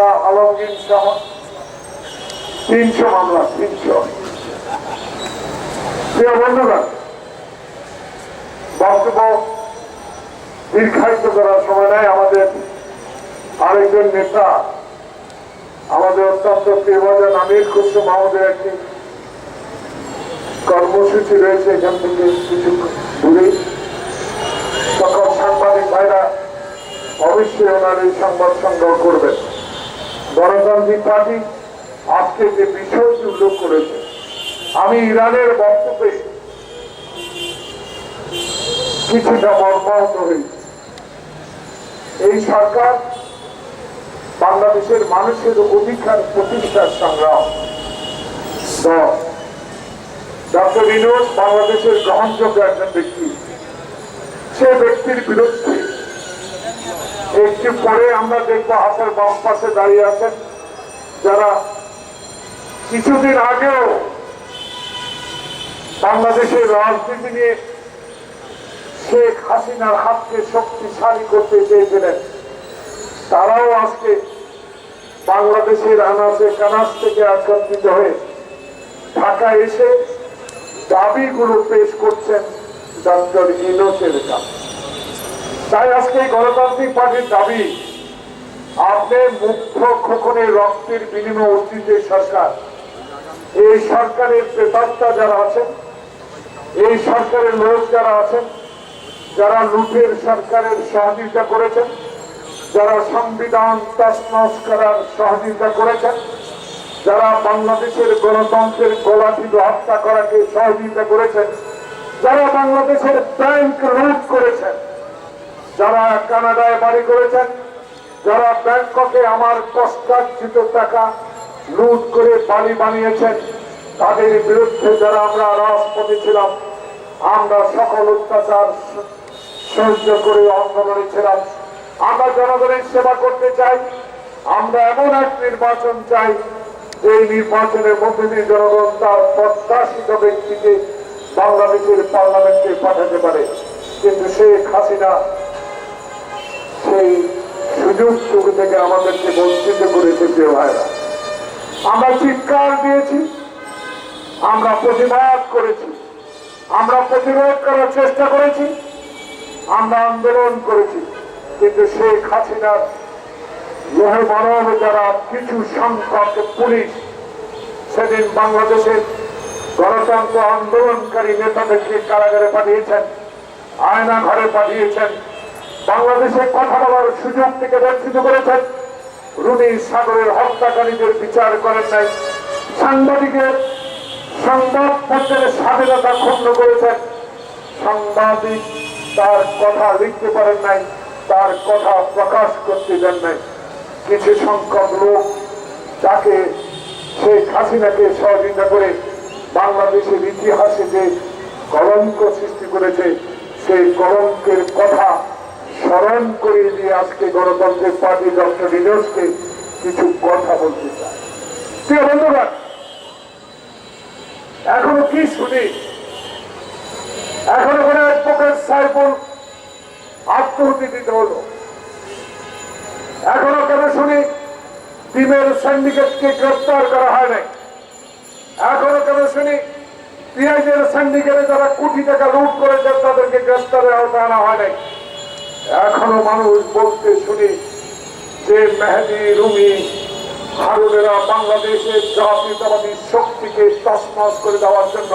শাহ আলমগীর সহ তিনশো মামলা, তিনশো। প্রিয় বন্ধুগণ, বক্তব্য দীর্ঘায়িত করার সময় নাই। আমাদের আরেকজন নেতা, আমাদের অত্যন্ত প্রিয়জন আমির খুশু মাহমুদের একটি কর্মসূচি রয়েছে এখান থেকে কিছু দূরে। সকল সাংবাদিক ভাইরা অবশ্যই ওনার এই সংবাদ সংগ্রহ করবেন। গণতান্ত্রিক পার্টি আজকে যে বিষয়টি উল্লেখ করেছে, আমি ইরানের বক্তব্যে কিছুটা মর্মাহত হয়েছি এই সরকার বাংলাদেশের মানুষের অধিকার প্রতিষ্ঠার সংগ্রাম ডক্টর বিনোদ বাংলাদেশের গ্রহণযোগ্য একজন ব্যক্তি। সে ব্যক্তির বিরুদ্ধে একটু পরে আমরা দেখব হাতের বাম পাশে দাঁড়িয়ে আছেন যারা কিছুদিন আগেও বাংলাদেশের রাজনীতি নিয়ে শেখ হাসিনার হাতকে শক্তিশালী করতে চেয়েছিলেন। তারাও আজকে বাংলাদেশের আনাচে কানাচ থেকে একত্রিত হয়ে ঢাকা এসে দাবিগুলো পেশ করছেন ডক্টর ইনোসের কাছে। তাই আজকে গণতান্ত্রিক পার্টির দাবি, আপনি মুক্ত খোকনে রক্তের বিনিময় অতীতে সরকার, এই সরকারের প্রেতাত্মা যারা আছেন, এই সরকারের লোক যারা আছেন, যারা লুটের সরকারের সহযোগিতা করেছেন, যারা সংবিধান তসনস করার সহযোগিতা করেছেন, যারা বাংলাদেশের গণতন্ত্রের গলাটিকে হত্যা করাকে সহযোগিতা করেছেন, যারা বাংলাদেশের ব্যাংক লুট করেছেন যারা কানাডায় বাড়ি করেছেন, যারা ব্যাংককে আমার কষ্টার্জিত টাকা লুট করে বাড়ি বানিয়েছেন, তাদের বিরুদ্ধে যারা আমরা রাজপথে ছিলাম, আমরা সকল অত্যাচার স- সহ্য করে আন্দোলনে ছিলাম। আমরা জনগণের সেবা করতে চাই, আমরা এমন এক নির্বাচন চাই, যে নির্বাচনের মধ্যে দিয়ে জনগণ তার প্রত্যাশিত ব্যক্তিকে বাংলাদেশের পার্লামেন্টে পাঠাতে পারে। কিন্তু হাসিনা সেই সুযোগ সুখ থেকে আমাদেরকে বঞ্চিত করেছে প্রিয় ভাইরা। আমরা চিৎকার দিয়েছি, আমরা প্রতিবাদ করেছি, আমরা প্রতিরোধ করার চেষ্টা করেছি, আমরা আন্দোলন করেছি, কিন্তু শেখ হাসিনার লোহে মানব যারা কিছু সংখ্যক পুলিশ সেদিন বাংলাদেশের গণতন্ত্র আন্দোলনকারী নেতাদেরকে কারাগারে পাঠিয়েছেন আয়না ঘরে পাঠিয়েছেন বাংলাদেশে কথা বলার সুযোগ থেকে বঞ্চিত করেছেন। রুনি সাগরের হত্যাকারীদের বিচার করেন নাই। সাংবাদিকের সংবাদপত্রের স্বাধীনতা ক্ষুণ্ণ করেছেন। সাংবাদিক তার কথা লিখতে পারেন নাই, তার কথা প্রকাশ করতে দেন নাই। কিছু সংখ্যক লোক যাকে শেখ হাসিনাকে সহযোগিতা করে বাংলাদেশের ইতিহাসে যে কলঙ্ক সৃষ্টি করেছে, সেই কলঙ্কের কথা স্মরণ করিয়ে দিয়ে আজকে গণতন্ত্রের পার্টি ডক্টর নিরোজকে কিছু কথা বলতে প্রিয় বন্ধুরা এখনও কি শুনি? এখনও কোনো অ্যাডভোকেট সাইফুল আত্মহত্যা দিতে হলো। এখনও কেন শুনি? টিমের সিন্ডিকেটকে গ্রেপ্তার করা হয় নাই। এখনও কেন শুনি? পিআইজের সিন্ডিকেটে যারা কোটি টাকা লুট করেছেন, তাদেরকে গ্রেপ্তারের আওতায় আনা হয় নাই। এখনও মানুষ বলতে শুনি যে মেহেদি, রুমি, হারুনেরা বাংলাদেশের জাতীয়তাবাদী শক্তিকে তসমস করে দেওয়ার জন্য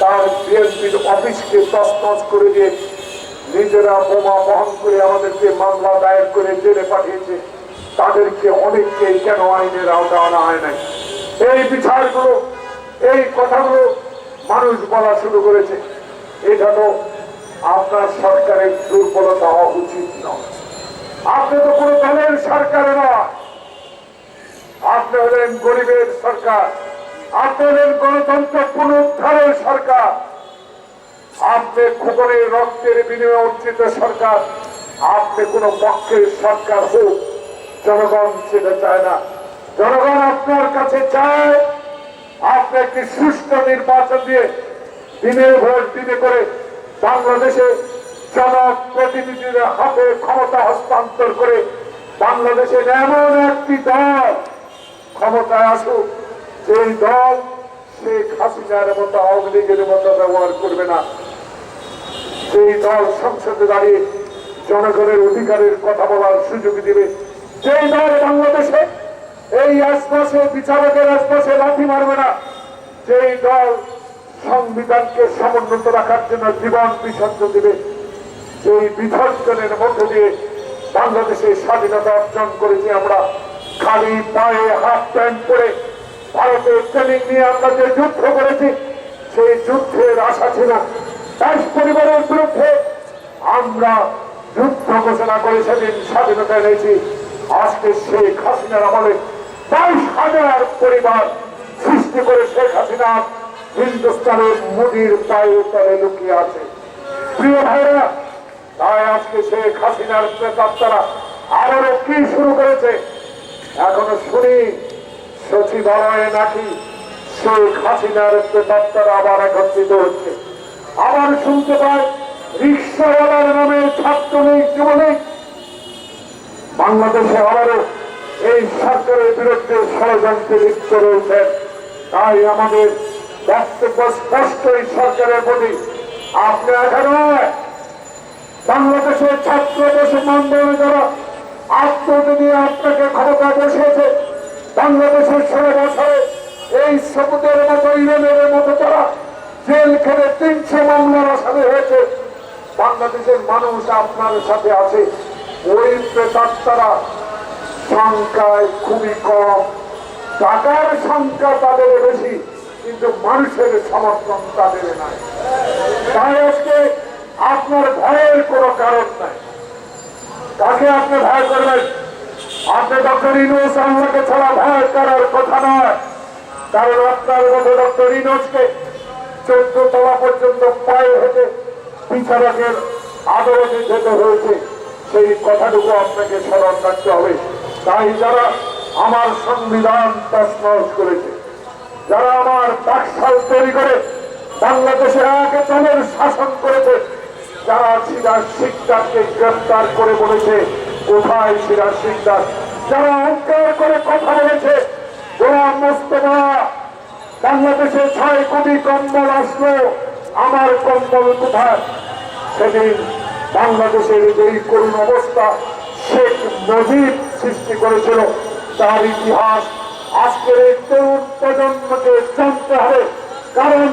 তার বিএনপির অফিসকে তসমস করে দিয়ে নিজেরা বোমা বহন করে আমাদেরকে মামলা দায়ের করে জেলে পাঠিয়েছে। তাদেরকে অনেককে কেন আইনের আওতা আনা হয় নাই? এই বিচারগুলো, এই কথাগুলো মানুষ বলা শুরু করেছে। এটা তো আপনার সরকারের দুর্বলতা হওয়া উচিত নয়। আপনি তো কোনো দলের সরকারে নয়। আপনি হলেন গরিবের সরকার। আপনি হলেন গণতন্ত্র পুনরুদ্ধারের সরকার। আপনি খবরের রক্তের বিনিময়ে অর্জিত সরকার। আপনি কোন পক্ষের সরকার হোক। জনগণ সেটা চায় না। জনগণ আপনার কাছে চায়। আপনি একটি সুষ্ঠু নির্বাচন দিয়ে দিনের ভোট দিনে করে বাংলাদেশে জনপ্রতিনিধিদের হাতে ক্ষমতা হস্তান্তর করে বাংলাদেশের এমন একটি দল ক্ষমতায় আসুক সেই দল শেখ হাসিনার মতো আওয়ামী লীগের মতো ব্যবহার করবে না। সেই দল সংসদে দাঁড়িয়ে জনগণের অধিকারের কথা বলার সুযোগ দিবে। যেই দল বাংলাদেশে এই আশপাশে বিচারকের আশপাশে লাথি মারবে না। যেই দল সংবিধানকে সমুন্নত রাখার জন্য জীবন বিসর্জন দিবে। সেই বিসর্জনের মধ্য দিয়ে বাংলাদেশের স্বাধীনতা অর্জন করেছি আমরা। খালি পায়ে হাফ প্যান্ট পরে ভারতের ট্রেনিং নিয়ে আমরা যে যুদ্ধ করেছি, সেই যুদ্ধের আশা ছিল দেশ পরিবারের বিরুদ্ধে। আমরা যুদ্ধ ঘোষণা করে সেদিন স্বাধীনতা এনেছি। আজকে শেখ হাসিনার আমলে বাইশ হাজার পরিবার সৃষ্টি করে শেখ হাসিনা হিন্দুস্তানের মুদির পায়ে তলে লুকিয়ে আছে। প্রিয় ভাইরা তাই আজকে শেখ হাসিনার প্রেতাত্মারা আবারও কি শুরু করেছে? এখনও শুনি, সচিবালয়ে নাকি শেখ হাসিনার প্রেতাত্মারা আবার একত্রিত হচ্ছে। আবার শুনতে পাই, রিক্সাওয়ালার নামে ছাত্রলীগ যুবলীগ বাংলাদেশে আবারও এই সরকারের বিরুদ্ধে ষড়যন্ত্রে লিপ্ত রয়েছেন। তাই আমাদের বক্তব্য স্পষ্ট এই সরকারের প্রতি। আপনি এখানে বাংলাদেশের ছাত্র দেশের আন্দোলনে যারা নিয়ে আপনাকে ক্ষমতা বসিয়েছে। বাংলাদেশের ষোলো বছরে এই সবুদের মতো, ইরানের মতো তারা জেল খেলে তিনশো মামলার আসামি হয়েছে। বাংলাদেশের মানুষ আপনার সাথে আছে। ওই প্রেতাত্মারা সংখ্যায় খুবই কম। টাকার সংখ্যা তাদের বেশি। কিন্তু মানুষের সমর্থন তাদের নাই। তাই আজকে আপনার ভয়ের কোনো কারণ নাই। কাকে আপনি ভয় করবেন। আপনি ডক্টর ইনুস আল্লাহকে ছাড়া ভয় করার কথা নয়। কারণ আপনার মতো ডক্টর ইনুসকে চোদ্দ তলা পর্যন্ত পায়ে হেঁটে বিচারকের আদালতে যেতে হয়েছে, সেই কথাটুকু আপনাকে স্মরণ রাখতে হবে। তাই যারা আমার সংবিধান তসমস করেছে যারা আমার বাকশাল তৈরি করে বাংলাদেশে এক চলের শাসন করেছে, যারা সিরাজ শিকদারকে গ্রেফতার করে বলেছে, কোথায় সিরাজ শিকদার? যারা অহংকার করে কথা বলেছে, গোলাম মোস্তফা, বাংলাদেশে ছয় কোটি কম্বল আসলো, আমার কম্বল কোথায়? সেদিন বাংলাদেশের এই করুণ অবস্থা শেখ মুজিব সৃষ্টি করেছিল, তার ইতিহাস আজকের এই তরুণ প্রজন্মকে জানতে হবে, কারণ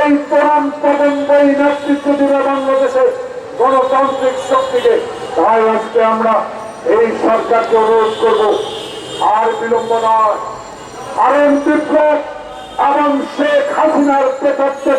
এই তরুণ প্রজন্মই নেতৃত্ব দিবে বাংলাদেশে গণতান্ত্রিক শক্তিকে। তাই আজকে আমরা এই সরকারকে অনুরোধ করব, আর বিলম্ব নয়। কারণ বিপ্লব এবং শেখ হাসিনার প্রেতাত্মা